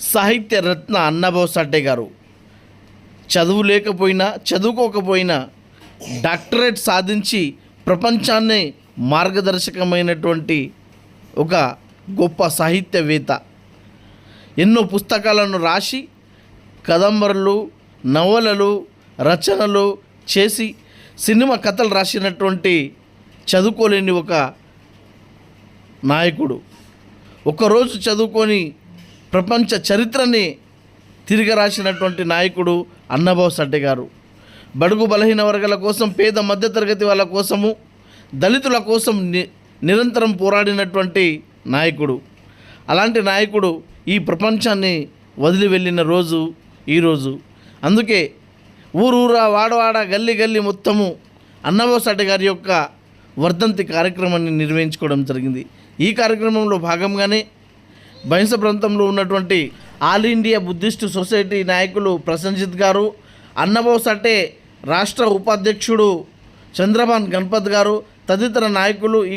సాహిత్య రత్న అన్నభావ్ గారు. చదువు లేకపోయినా చదువుకోకపోయినా డాక్టరేట్ సాధించి ప్రపంచాన్నే మార్గదర్శకమైనటువంటి ఒక గొప్ప సాహిత్యవేత్త. ఎన్నో పుస్తకాలను రాసి కదంబరులు నవలలు రచనలు చేసి సినిమా కథలు రాసినటువంటి చదువుకోలేని ఒక నాయకుడు. ఒకరోజు చదువుకొని ప్రపంచ చరిత్రని తిరిగి రాసినటువంటి నాయకుడు అన్నభావ్ సడ్డే గారు. బడుగు బలహీన వర్గాల కోసం పేద మధ్యతరగతి వాళ్ళ కోసము దళితుల కోసం ని నిరంతరం పోరాడినటువంటి నాయకుడు. అలాంటి నాయకుడు ఈ ప్రపంచాన్ని వదిలి వెళ్ళిన రోజు ఈరోజు అందుకే ఊరూరా వాడవాడ గల్లీ గల్లి మొత్తము అన్నభావ్ సడ్డే గారి యొక్క వర్ధంతి కార్యక్రమాన్ని నిర్వహించుకోవడం జరిగింది. ఈ కార్యక్రమంలో భాగంగానే బహింస ప్రాంతంలో ఉన్నటువంటి ఆల్ ఇండియా బుద్ధిస్ట్ సొసైటీ నాయకులు ప్రసంజిత్ గారు అన్నబోస్ అటే రాష్ట్ర ఉపాధ్యక్షుడు చంద్రబాన్ గణపత్ గారు తదితర నాయకులు ఈ